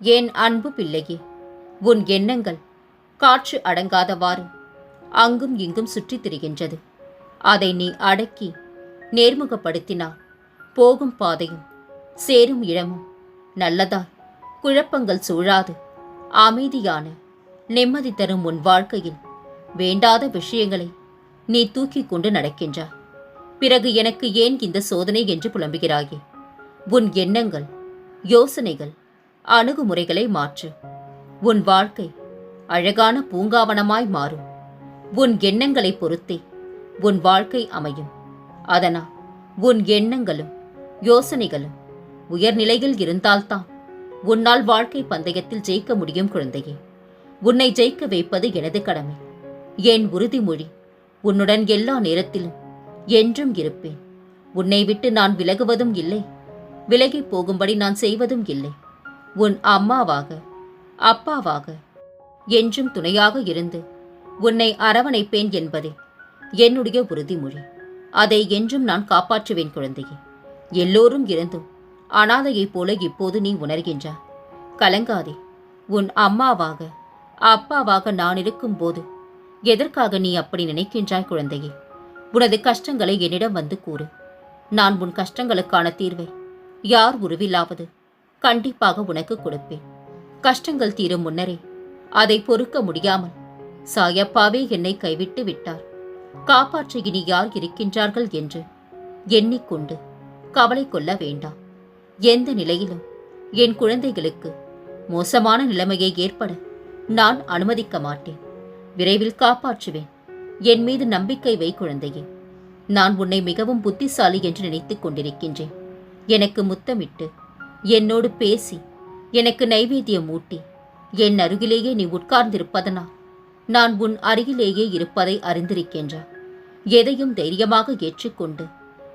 என் அன்பு பிள்ளையே உன் எண்ணங்கள் காற்று அடங்காதவாறு அங்கும் இங்கும் சுற்றித் திரிகின்றது. அதை நீ அடக்கி நேர்முகப்படுத்தினால் போகும் பாதையும் சேரும் இடமும் நல்லதாய் குழப்பங்கள் சூழாது. அமைதியான நிம்மதி தரும் உன் வாழ்க்கையில் வேண்டாத விஷயங்களை நீ தூக்கிக் கொண்டு நடக்கின்றாய். பிறகு எனக்கு ஏன் இந்த சோதனை என்று புலம்புகிறாயே? உன் எண்ணங்கள் யோசனைகள் அணுகுமுறைகளை மாற்று. உன் வாழ்க்கை அழகான பூங்காவனமாய் மாறும். உன் எண்ணங்களை பொறுத்தே உன் வாழ்க்கை அமையும். அதனால் உன் எண்ணங்களும் யோசனைகளும் உயர்நிலையில் இருந்தால்தான் உன்னால் வாழ்க்கை பந்தயத்தில் ஜெயிக்க முடியும் குழந்தையே. உன்னை ஜெயிக்க வைப்பது எனது கடமை. என் உறுதிமொழி உன்னுடன் எல்லா நேரத்திலும் என்றும் இருப்பேன். உன்னை விட்டு நான் விலகுவதும் இல்லை. விலகிப் போகும்படி நான் செய்வதும் இல்லை. உன் அம்மாவாக அப்பாவாக என்றும் துணையாக இருந்து உன்னை அரவணைப்பேன் என்பதே என்னுடைய உறுதிமொழி. அதை என்றும் நான் காப்பாற்றுவேன் குழந்தையே. எல்லோரும் இருந்தும் அனாதையைப் போல இப்போது நீ உணர்கின்றாய் கலங்காதே. உன் அம்மாவாக அப்பாவாக நான் இருக்கும்போது எதற்காக நீ அப்படி நினைக்கின்றாய் குழந்தையே? உனது கஷ்டங்களை என்னிடம் வந்து கூறு. நான் உன் கஷ்டங்களுக்கான தீர்வை யார் உருவிலாவது கண்டிப்பாக உனக்கு கொடுப்பேன். கஷ்டங்கள் தீரும் முன்னரே அதை பொறுக்க முடியாமல் சாயப்பாவே என்னை கைவிட்டு விட்டார். காப்பாற்ற இனி யார் இருக்கின்றார்கள் என்று எண்ணிக்கொண்டு கவலை கொள்ள வேண்டாம். எந்த நிலையிலும் என் குழந்தைகளுக்கு மோசமான நிலைமையை ஏற்பட நான் அனுமதிக்க மாட்டேன். விரைவில் காப்பாற்றுவேன். என் மீது நம்பிக்கை வை குழந்தையே. நான் உன்னை மிகவும் புத்திசாலி என்று நினைத்துக் கொண்டிருக்கின்றேன். எனக்கு முத்தமிட்டு என்னோடு பேசி எனக்கு நைவேத்தியம் ஊட்டி என் அருகிலேயே நீ உட்கார்ந்திருப்பதனால் நான் உன் அருகிலேயே இருப்பதை அறிந்திருக்கின்ற? எதையும் தைரியமாக ஏற்றுக்கொண்டு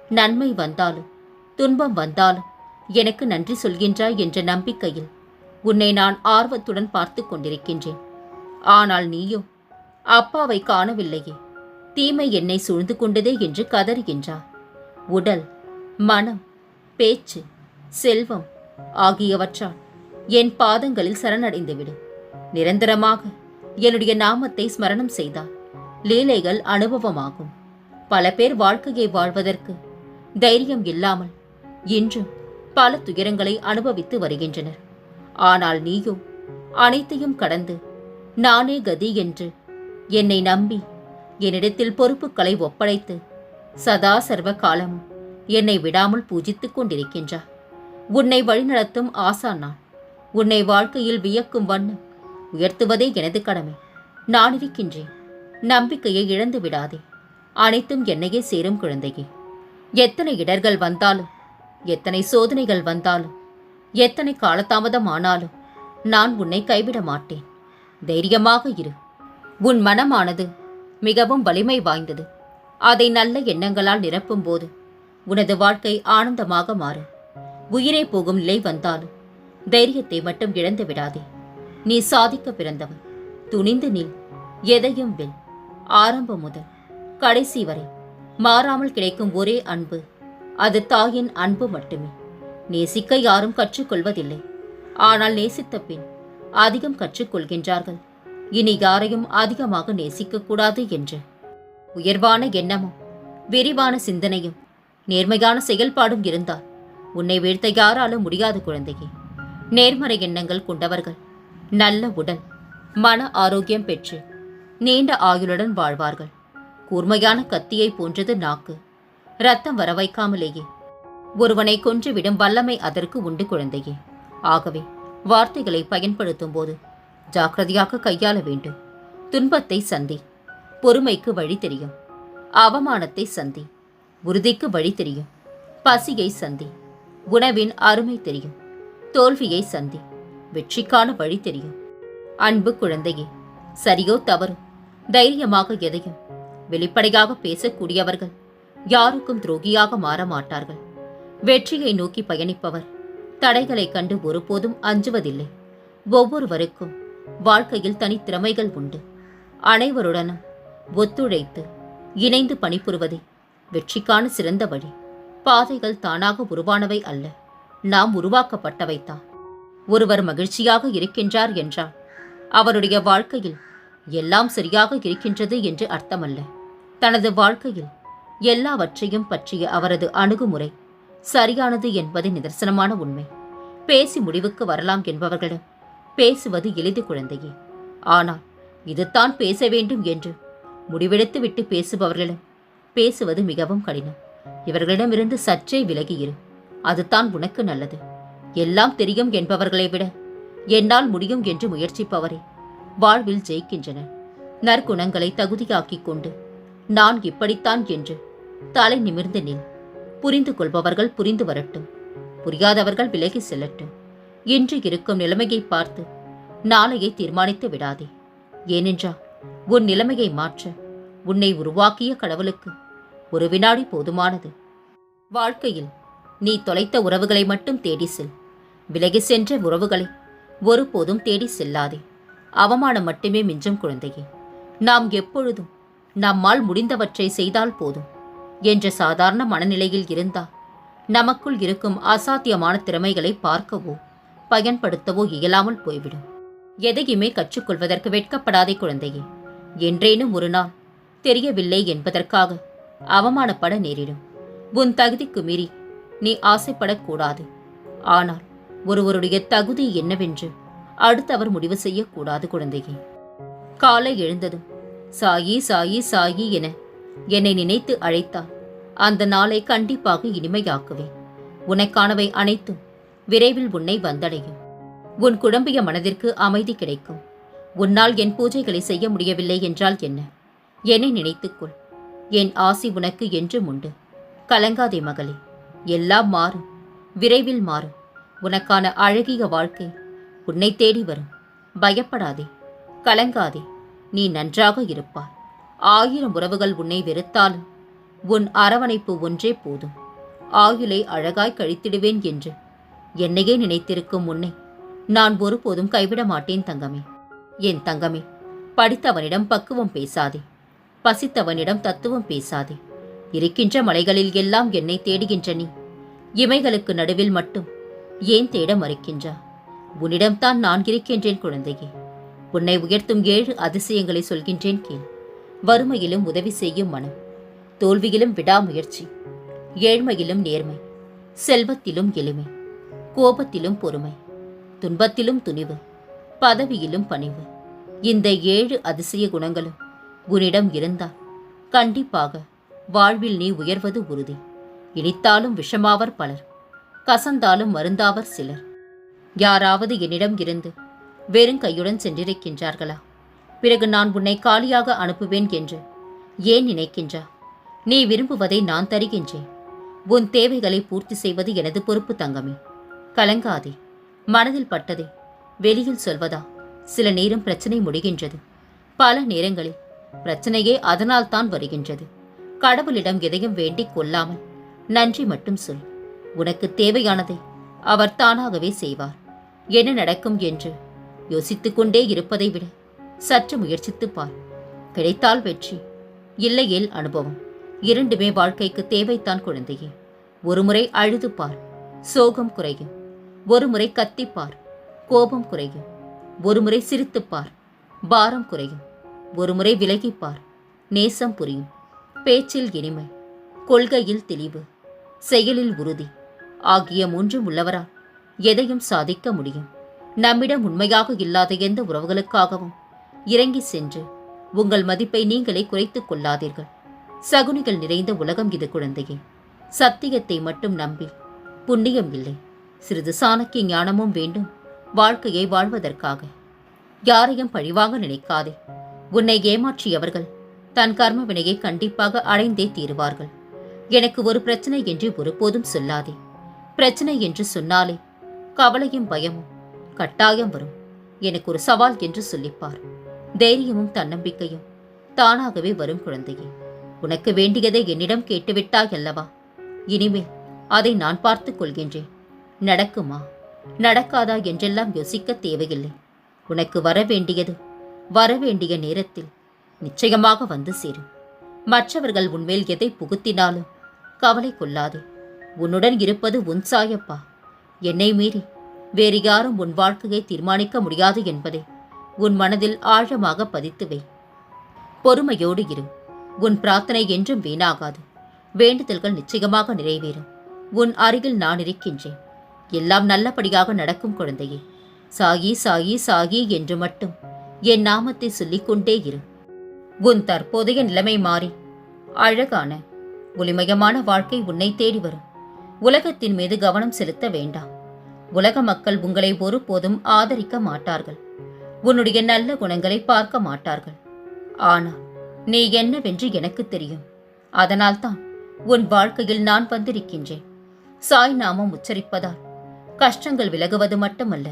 நன்மை வந்தாலும் துன்பம் வந்தாலும் எனக்கு நன்றி சொல்கின்றாய் என்ற நம்பிக்கையில் உன்னை நான் ஆர்வத்துடன் பார்த்து கொண்டிருக்கின்றேன். ஆனால் நீயோ அப்பாவை காணவில்லையே தீமை என்னை சூழ்ந்து கொண்டதே என்று கதறுகின்றார் உடல் மனம் பேச்சு செல்வம் ஆகியவற்றால் என் பாதங்களில் சரணடைந்துவிடு. நிரந்தரமாக என்னுடைய நாமத்தை ஸ்மரணம் செய்தால் லீலைகள் அனுபவமாகும். பல பேர் வாழ்க்கையை வாழ்வதற்கு தைரியம் இல்லாமல் இன்றும் பல துயரங்களை அனுபவித்து வருகின்றனர். ஆனால் நீயோ அனைத்தையும் கடந்து நானே கதி என்று என்னை நம்பி என்னிடத்தில் பொறுப்புகளை ஒப்படைத்து சதா சர்வ காலமும் என்னை விடாமல் பூஜித்துக் கொண்டிருக்கின்றார். உன்னை வழிநடத்தும் ஆசா நான் உன்னை வாழ்க்கையில் வியக்கும் வண்ணம் உயர்த்துவதே எனது கடமை. நான் இருக்கின்றேன். நம்பிக்கையை இழந்து விடாதே. அனைத்தும் என்னையே சேரும் குழந்தையே. எத்தனை இடர்கள் வந்தாலும் எத்தனை சோதனைகள் வந்தாலும் எத்தனை காலதாமதம் ஆனாலும் நான் உன்னை கைவிட மாட்டேன். தைரியமாக இரு. உன் மனமானது மிகவும் வலிமை வாய்ந்தது. அதை நல்ல எண்ணங்களால் நிரப்பும்போது உனது வாழ்க்கை ஆனந்தமாக மாறும். உயிரே போகும் நிலை வந்தாலும் தைரியத்தை மட்டும் இழந்து விடாதே. நீ சாதிக்க பிறந்தவன். துணிந்து நில். எதையும் வெல். ஆரம்பம் முதல். கடைசி வரை. மாறாமல் கிடைக்கும் ஒரே அன்பு. அது தாயின் அன்பு மட்டுமே. நேசிக்க யாரும் கற்றுக்கொள்வதில்லை. ஆனால் நேசித்த பின் அதிகம் கற்றுக்கொள்கின்றார்கள். இனி யாரையும் அதிகமாக நேசிக்கக்கூடாது என்று. உயர்வான எண்ணமும் விரிவான சிந்தனையும் நேர்மையான செயல்பாடும் இருந்தால் உன்னை வீழ்த்த யாராலும் முடியாது குழந்தையே. நேர்மறை எண்ணங்கள் கொண்டவர்கள். நல்ல உடல். மன ஆரோக்கியம் பெற்று நீண்ட ஆயுளுடன் வாழ்வார்கள். கூர்மையான கத்தியை போன்றது நாக்கு. ரத்தம் வர வைக்காமலேயே. ஒருவனை கொன்றுவிடும் வல்லமை அதற்கு உண்டு குழந்தையே. ஆகவே வார்த்தைகளை பயன்படுத்தும் போது ஜாக்கிரதையாக கையாள வேண்டும். துன்பத்தை சந்தி. பொறுமைக்கு வழி தெரியும். அவமானத்தை சந்தி. உறுதிக்கு வழி தெரியும். பசியை சந்தி. உணவின் அருமை தெரியும். தோல்வியை சந்தி வெற்றிக்கான வழி தெரியும். அன்பு குழந்தையே சரியோ தவறும் தைரியமாக எதையும் வெளிப்படையாக பேசக்கூடியவர்கள் யாருக்கும் துரோகியாக மாற மாட்டார்கள். வெற்றியை நோக்கி பயணிப்பவர் தடைகளைக் கண்டு ஒருபோதும் அஞ்சுவதில்லை. ஒவ்வொருவருக்கும் வாழ்க்கையில் தனித்திறமைகள் உண்டு. அனைவருடனும் ஒத்துழைத்து இணைந்து பணிபுரிவதே வெற்றிக்கான சிறந்த வழி. பாதைகள் தானாக உருவானவை அல்ல. நாம் உருவாக்கப்பட்டவைத்தான் ஒருவர் மகிழ்ச்சியாக இருக்கின்றார் என்றால் அவருடைய வாழ்க்கையில் எல்லாம் சரியாக இருக்கின்றது என்று அர்த்தமல்ல. தனது வாழ்க்கையில் எல்லாவற்றையும் பற்றிய அவரது அணுகுமுறை சரியானது என்பது நிதர்சனமான உண்மை. பேசி முடிவுக்கு வரலாம் என்பவர்களிடம் பேசுவது எளிது குழந்தையே. ஆனால் இதுதான் பேச வேண்டும் என்று முடிவெடுத்து விட்டு பேசுபவர்களிடம் பேசுவது மிகவும் கடினம். இவர்களிடமிருந்து சற்றே விலகியிரு அதுதான் உனக்கு நல்லது. எல்லாம் தெரியும் என்பவர்களை விட என்னால் முடியும் என்று முயற்சிப்பவரே. வாழ்வில் ஜெயிக்கின்றனர் நற்குணங்களை தகுதியாக்கிக் கொண்டு நான் இப்படித்தான் என்று தலை நிமிர்ந்து நில். புரிந்து கொள்பவர்கள் புரிந்து வரட்டும். புரியாதவர்கள் விலகி செல்லட்டும். இன்று இருக்கும் நிலைமையை பார்த்து நாளையை தீர்மானித்து விடாதே. ஏனென்றால் உன் நிலைமையை மாற்ற உன்னை உருவாக்கிய கடவுளுக்கு ஒரு வினாடி போதுமானது. வாழ்க்கையில் நீ தொலைத்த உறவுகளை மட்டும் தேடி செல். விலகி சென்ற உறவுகளை ஒருபோதும் தேடி செல்லாதே. அவமானம் மட்டுமே மிஞ்சும் குழந்தையே. நாம் எப்பொழுதும் நம்மால் முடிந்தவற்றை செய்தால் போதும். என்ற சாதாரண மனநிலையில் இருந்தால் நமக்குள் இருக்கும் அசாத்தியமான திறமைகளை பார்க்கவோ பயன்படுத்தவோ இயலாமல் போய்விடும். எதையுமே கற்றுக்கொள்வதற்கு வெட்கப்படாதே குழந்தையே. என்றேனும் ஒரு நாள் தெரியவில்லை என்பதற்காக அவமானப்பட நேரிடும். உன் தகுதிக்கு மீறி நீ ஆசைப்படக்கூடாது. ஆனால் ஒருவருடைய தகுதி என்னவென்று அடுத்தவர் முடிவு செய்யக்கூடாது குழந்தையே. காலை எழுந்ததும் சாயி சாயி சாயி என என்னை நினைத்து அழைத்தால் அந்த நாளை கண்டிப்பாக இனிமையாக்குவேன். உனக்கானவை அனைத்தும் விரைவில் உன்னை வந்தடையும். உன் குழம்பிய மனதிற்கு அமைதி கிடைக்கும். உன்னால் என் பூஜைகளை செய்ய முடியவில்லை என்றால் என்ன? என்னை நினைத்துக்கொள். என் ஆசி உனக்கு என்றும் உண்டு. கலங்காதே மகளே எல்லாம் மாறும் விரைவில் மாறும் உனக்கான அழகிய வாழ்க்கை உன்னை தேடி வரும். பயப்படாதே கலங்காதே நீ நன்றாக இருப்பாய். ஆயிரம் உறவுகள் உன்னை வெறுத்தாலும் உன் அரவணைப்பு ஒன்றே போதும். ஆயுளை அழகாய் கழித்திடுவேன் என்று என்னையே நினைத்திருக்கும் உன்னை நான் ஒருபோதும் கைவிட மாட்டேன் தங்கமே. என் தங்கமே படித்தவனிடம் பக்குவம் பேசாதே. பசித்தவனிடம் தத்துவம் பேசாதே. இருக்கின்ற மலைகளில் எல்லாம் என்னை தேடுகின்ற நீ. இமைகளுக்கு நடுவில் மட்டும் ஏன் தேட மறுக்கின்றா? உன்னிடம்தான் நான் இருக்கின்றேன் குழந்தையே. உன்னை உயர்த்தும் ஏழு அதிசயங்களை சொல்கின்றேன் கேள். வறுமையிலும் உதவி செய்யும் மனம். தோல்வியிலும் விடாமுயற்சி. ஏழ்மையிலும் நேர்மை. செல்வத்திலும் எளிமை. கோபத்திலும் பொறுமை. துன்பத்திலும் துணிவு. பதவியிலும் பணிவு. இந்த ஏழு அதிசய குணங்களும் உன்னிடம் இருந்தால் கண்டிப்பாக வாழ்வில் நீ உயர்வது உறுதி. இனித்தாலும் விஷமாவர் பலர் கசந்தாலும் மருந்தாவர் சிலர். யாராவது என்னிடம் இருந்து வெறும் கையுடன் சென்றிருக்கின்றார்களா? பிறகு நான் உன்னை காலியாக அனுப்புவேன் என்று ஏன் நினைக்கின்றா? நீ விரும்புவதை நான் தருகின்றேன். உன் தேவைகளை பூர்த்தி செய்வது எனது பொறுப்பு தங்கமே. கலங்காதே மனதில் பட்டதை வெளியில் சொல்வதா? சில நேரம் பிரச்சனை முடிகின்றது. பல நேரங்களில் பிரச்சனையே அதனால் தான் வருகின்றது. கடவுளிடம் எதையும் வேண்டிக் கொள்ளாமல் நன்றி மட்டும் சொல். உனக்கு தேவையானதை அவர் தானாகவே செய்வார். என்ன நடக்கும் என்று யோசித்துக் கொண்டே இருப்பதை விட சற்று முயற்சித்து பார். கிடைத்தால் வெற்றி இல்லையேல் அனுபவம். இரண்டுமே வாழ்க்கைக்கு தேவைத்தான் குழந்தையே. ஒருமுறை அழுது பார். சோகம் குறையும். ஒருமுறை கத்திப்பார் கோபம் குறையும். ஒருமுறை சிரித்துப் பார். பாரம் குறையும். ஒருமுறை விலகிப்பார். நேசம் புரியும். பேச்சில் இனிமை. கொள்கையில் தெளிவு. செயலில் உறுதி. ஆகிய மூன்றும் உள்ளவரால் எதையும் சாதிக்க முடியும். நம்மிடம் உண்மையாக இல்லாத எந்த உறவுகளுக்காகவும் இறங்கி சென்று உங்கள் மதிப்பை நீங்களே குறைத்துக் கொள்ளாதீர்கள். சகுனிகள் நிறைந்த உலகம் இது குழந்தையே. சத்தியத்தை மட்டும் நம்பி புண்ணியம் இல்லை. சிறிது சாணக்கிய ஞானமும் வேண்டும் வாழ்க்கையை வாழ்வதற்காக. யாரையும் பழிவாங்க நினைக்காதே. உன்னை ஏமாற்றியவர்கள் தன் கர்ம வினையை கண்டிப்பாக அடைந்தே தீருவார்கள். எனக்கு ஒரு பிரச்சனை என்று ஒருபோதும் சொல்லாதே. பிரச்சனை என்று சொன்னாலே கவலையும் பயமும் கட்டாயம் வரும் எனக்கு ஒரு சவால் என்று சொல்லிப்பார். தைரியமும் தன்னம்பிக்கையும் தானாகவே வரும் குழந்தையே. உனக்கு வேண்டியதை என்னிடம் கேட்டுவிட்டாய் அல்லவா? இனிமேல் அதை நான் பார்த்துக் கொள்கின்றேன். நடக்குமா? நடக்காதா என்றெல்லாம் யோசிக்க தேவையில்லை. உனக்கு வர வேண்டியது வரவேண்டிய நேரத்தில் நிச்சயமாக வந்து சேரும். மற்றவர்கள் உன்மேல் எதை புகுத்தினாலும் கவலை கொள்ளாதே. உன்னுடன் இருப்பது உன் சாயப்பா. என்னை மீறி வேறு யாரும் உன் வாழ்க்கையை தீர்மானிக்க முடியாது என்பதை உன் மனதில் ஆழமாக பதித்து வை. பொறுமையோடு இரு. உன் பிரார்த்தனை என்றும் வீணாகாது. வேண்டுதல்கள் நிச்சயமாக நிறைவேறும். உன் அருகில் நான் இருக்கின்றேன். எல்லாம் நல்லபடியாக நடக்கும் குழந்தையே. சாகி சாகி சாகி என்று மட்டும் என் நாமத்தை சொல்லிக்கொண்டே இரு. உன் தற்போதைய நிலைமை மாறி. அழகான ஒளிமயமான வாழ்க்கை உன்னை தேடி வரும். உலகத்தின் மீது கவனம் செலுத்த வேண்டாம். உலக மக்கள் உங்களை ஒருபோதும் ஆதரிக்க மாட்டார்கள். உன்னுடைய நல்ல குணங்களை பார்க்க மாட்டார்கள். ஆனால் நீ என்னவென்று எனக்கு தெரியும். அதனால்தான் உன் வாழ்க்கையில் நான் வந்திருக்கின்றேன். சாய் நாமம் உச்சரிப்பதால் கஷ்டங்கள் விலகுவது மட்டுமல்ல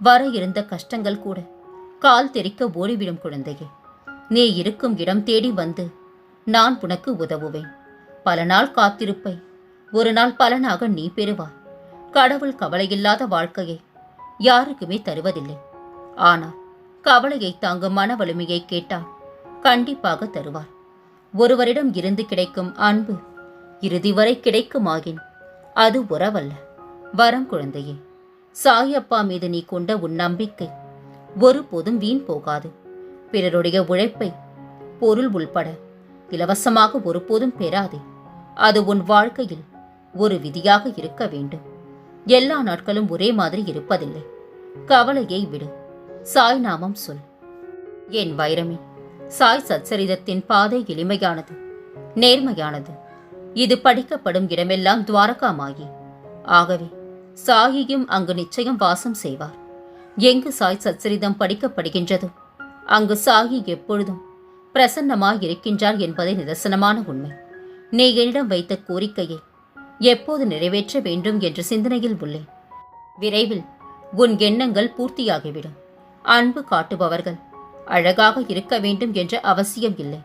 வர இருந்த கஷ்டங்கள் கூட கால் தெறிக்க ஓடிவிடும் குழந்தையே. நீ இருக்கும் இடம் தேடி வந்து நான் உனக்கு உதவுவேன். பல நாள் காத்திருப்பை. ஒரு நாள் பலனாக நீ பெறுவாய். கடவுள் கவலையில்லாத வாழ்க்கையை யாருக்குமே தருவதில்லை. ஆனால் கவலையை தாங்கும் மன வலிமையை கேட்டால் கண்டிப்பாக தருவார். ஒருவரிடம் இருந்து கிடைக்கும் அன்பு இறுதி வரை கிடைக்குமாகின் அது உறவல்ல. வரம் குழந்தையே சாயப்பா மீது நீ கொண்ட உன் நம்பிக்கை ஒருபோதும் வீண் போகாது. பிறருடைய உழைப்பை பொருள் உள்பட இலவசமாக ஒருபோதும் பெறாதே. அது உன் வாழ்க்கையில் ஒரு விதியாக இருக்க வேண்டும். எல்லா நாட்களும் ஒரே மாதிரி இருப்பதில்லை. கவலையை விடு. சாய் நாமம் சொல். என் வைரமே சாய் சச்சரிதத்தின் பாதை எளிமையானது நேர்மையானது. இது படிக்கப்படும் இடமெல்லாம் துவாரகாமாயி. ஆகவே சாயியும் அங்கு நிச்சயம் வாசம் செய்வார். எங்கு சாய் சச்சரிதம் படிக்கப்படுகின்றதோ? அங்கு சாயி எப்பொழுதும் பிரசன்னமாய் இருக்கின்றார் என்பதை நிதர்சனமான உண்மை. நீ என்னிடம் வைத்த கோரிக்கையை எப்போது நிறைவேற்ற வேண்டும் என்ற சிந்தனையில் உள்ளேன் விரைவில் உன் எண்ணங்கள் பூர்த்தியாகிவிடும். அன்பு காட்டுபவர்கள் அழகாக இருக்க வேண்டும் என்ற அவசியம் இல்லை.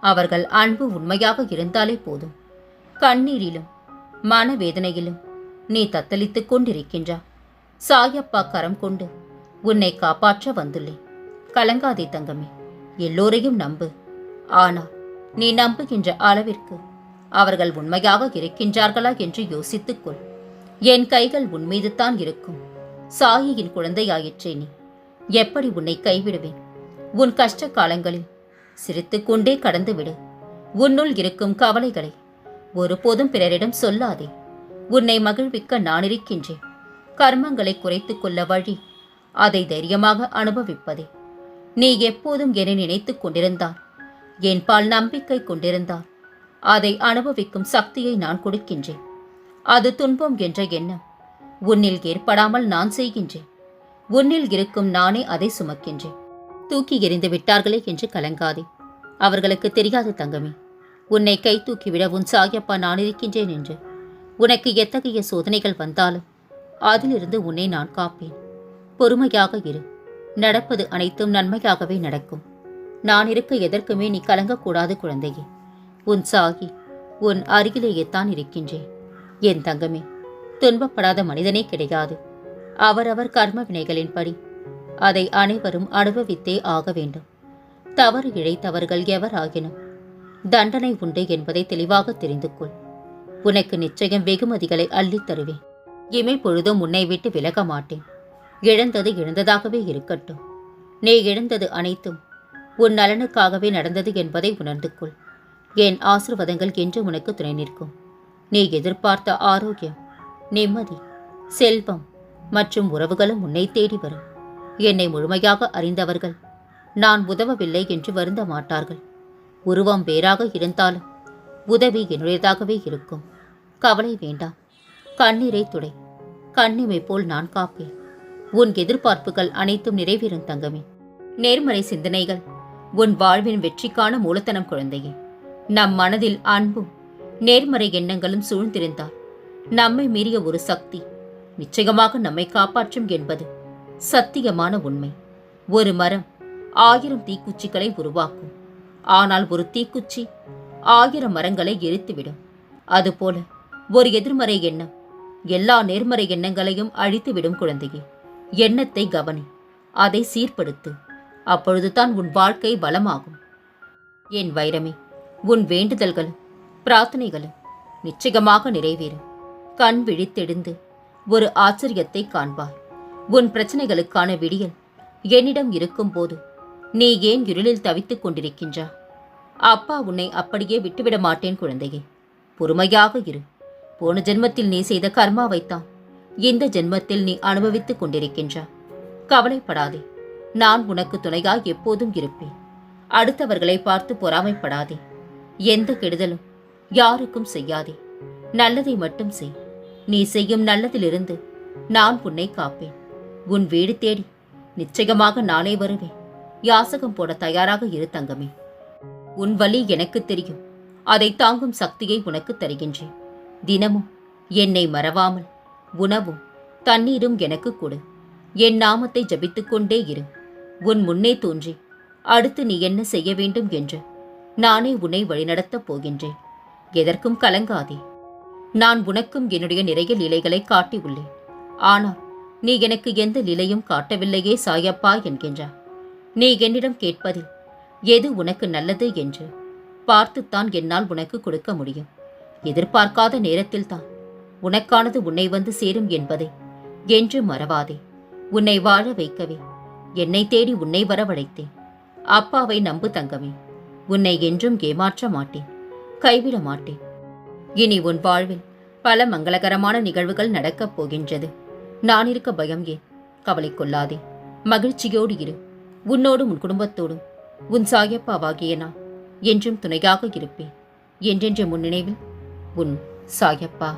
அவர்கள் அன்பு உண்மையாக இருந்தாலே போதும். கண்ணீரிலும் மனவேதனையிலும் நீ தத்தளித்துக் கொண்டிருக்கின்றா. சாயப்பா கரம் கொண்டு உன்னை காப்பாற்ற வந்துள்ளேன். கலங்காதே தங்கமே எல்லோரையும் நம்பு. ஆனால் நீ நம்புகின்ற அளவிற்கு அவர்கள் உண்மையாக இருக்கின்றார்களா என்று யோசித்துக்கொள் என் கைகள் உன்மீது தான் இருக்கும். சாயியின் குழந்தையாயிற்றே நீ. எப்படி உன்னை கைவிடுவேன்? உன் கஷ்ட காலங்களில் சிரித்துக்கொண்டே கடந்துவிடு. உன்னுள் இருக்கும் கவலைகளை ஒருபோதும் பிறரிடம் சொல்லாதே. உன்னை மகிழ்விக்க நான் இருக்கின்றேன். கர்மங்களை குறைத்துக் கொள்ள வழி அதை தைரியமாக அனுபவிப்பதே. நீ எப்போதும் என்னை நினைத்துக் கொண்டிருந்தார் என் பால் நம்பிக்கை கொண்டிருந்தார். அதை அனுபவிக்கும் சக்தியை நான் கொடுக்கின்றேன். அது துன்பம் என்ற எண்ணம் உன்னில் ஏற்படாமல் நான் செய்கின்றேன். உன்னில் இருக்கும் நானே அதை சுமக்கின்றேன். தூக்கி எறிந்து விட்டார்களே என்று கலங்காதே. அவர்களுக்கு தெரியாது தங்கமே உன்னை கை தூக்கிவிட உன் சாயப்பா நான் இருக்கின்றேன் என்று. உனக்கு எத்தகைய சோதனைகள் வந்தாலும் அதிலிருந்து உன்னை நான் காப்பேன். பொறுமையாக இரு. நடப்பது அனைத்தும் நன்மையாகவே நடக்கும். நான் இருக்க எதற்குமே நீ கலங்கக்கூடாது குழந்தையே. உன் சாகி உன் அருகிலேயே தான் இருக்கின்றேன். என் தங்கமே துன்பப்படாத மனிதனே கிடையாது. அவரவர் கர்ம வினைகளின்படி. அதை அனைவரும் அனுபவித்தே ஆக வேண்டும். தவறு இழைத்தவர்கள் எவராகினும் தண்டனை உண்டு என்பதை தெளிவாக தெரிந்து கொள். உனக்கு நிச்சயம் வெகுமதிகளை அள்ளித் தருவேன். இமை பொழுதும் உன்னை விட்டு விலக மாட்டேன். இழந்தது இழந்ததாகவே இருக்கட்டும். நீ இழந்தது அனைத்தும் உன் நலனுக்காகவே நடந்தது என்பதை உணர்ந்து கொள். என் ஆசிர்வாதங்கள் என்று உனக்கு துணை நிற்கும். நீ எதிர்பார்த்த ஆரோக்கியம் நிம்மதி செல்வம் மற்றும் உறவுகளும் உன்னை தேடி வரும். என்னை முழுமையாக அறிந்தவர்கள் நான் உதவவில்லை என்று வருந்த மாட்டார்கள். உருவம் வேறாக இருந்தாலும் உதவி என்னுடையதாகவே இருக்கும். கவலை வேண்டாம். கண்ணீரை துடை. கண்ணிமை போல் நான் காப்பேன். உன் எதிர்பார்ப்புகள் அனைத்தும் நிறைவேறும் தங்கமே. நேர்மறை சிந்தனைகள் உன் வாழ்வின் வெற்றிக்கான மூலத்தனம் குழந்தையே. நம் மனதில் அன்பும் நேர்மறை எண்ணங்களும் சூழ்ந்திருந்தால் நம்மை மீறிய ஒரு சக்தி நிச்சயமாக நம்மை காப்பாற்றும் என்பது சத்தியமான உண்மை. ஒரு மரம் ஆயிரம் தீக்குச்சிகளை உருவாக்கும். ஆனால் ஒரு தீக்குச்சி ஆயிரம் மரங்களை எரித்துவிடும். அதுபோல ஒரு எதிர்மறை எண்ணம் எல்லா நேர்மறை எண்ணங்களையும் அழித்துவிடும் குழந்தையே. எண்ணத்தை கவனி. அதை சீர்படுத்து. அப்பொழுதுதான் உன் வாழ்க்கை வளமாகும் என் வைரமே உன் வேண்டுதல்களும் பிரார்த்தனைகளும் நிச்சயமாக நிறைவேறும். கண் விழித்தெழுந்து ஒரு ஆச்சரியத்தை காண்பாய். உன் பிரச்சனைகளுக்கான விடியல் என்னிடம் இருக்கும்போது நீ ஏன் இருளில் தவித்துக் கொண்டிருக்கின்றா அப்பா உன்னை அப்படியே விட்டுவிட மாட்டேன் குழந்தையே. பொறுமையாக இரு. போன ஜென்மத்தில் நீ செய்த கர்மாவைத்தான் இந்த ஜென்மத்தில் நீ அனுபவித்துக் கொண்டிருக்கின்றா கவலைப்படாதே. நான் உனக்கு துணையாய் எப்போதும் இருப்பேன். அடுத்தவர்களை பார்த்து பொறாமைப்படாதே. எந்த கெடுதலும் யாருக்கும் செய்யாதே. நல்லதை மட்டும் செய். நீ செய்யும் நல்லதிலிருந்து நான் உன்னை காப்பேன். உன் வீடு தேடி நிச்சயமாக நானே வருவேன். யாசகம் போட தயாராக இரு தங்கமே. உன் வழி எனக்கு தெரியும். அதை தாங்கும் சக்தியை உனக்கு தருகின்றேன். தினமும் என்னை மறவாமல் உணவும் தண்ணீரும் எனக்கு கொடு. என் நாமத்தை ஜபித்துக்கொண்டே இரு. உன் முன்னே தோன்றி அடுத்து நீ என்ன செய்ய வேண்டும் என்று நானே உன்னை வழிநடத்தப் போகின்றேன். எதற்கும் கலங்காதே. நான் உனக்கும் என்னுடைய நிறைய லீலைகளை காட்டியுள்ளேன். ஆனால் நீ எனக்கு எந்த லீலையும் காட்டவில்லையே சாயப்பா என்கின்றார். நீ என்னிடம் கேட்பதில் எது உனக்கு நல்லது? என்று பார்த்துத்தான் என்னால் உனக்கு கொடுக்க முடியும். எதிர்பார்க்காத நேரத்தில்தான் உனக்கானது உன்னை வந்து சேரும் என்பதை. என்று மறவாதே. உன்னை வாழ வைக்கவே. என்னை தேடி உன்னை வரவழைத்தேன். அப்பாவை நம்பு தங்கமே. உன்னை என்றும் ஏமாற்ற மாட்டேன். கைவிட மாட்டேன். இனி உன் வாழ்வில் பல மங்களகரமான நிகழ்வுகள் நடக்கப் போகின்றது. நான் இருக்க பயம் ஏன்? கவலை கொள்ளாதே. மகிழ்ச்சியோடு இரு. உன்னோடும் உன் குடும்பத்தோடும். உன் சாயப்பாவாகிய நான் என்றும் துணையாக இருப்பேன். என்றென்ற முன்னினைவில் உன் சாயப்பா.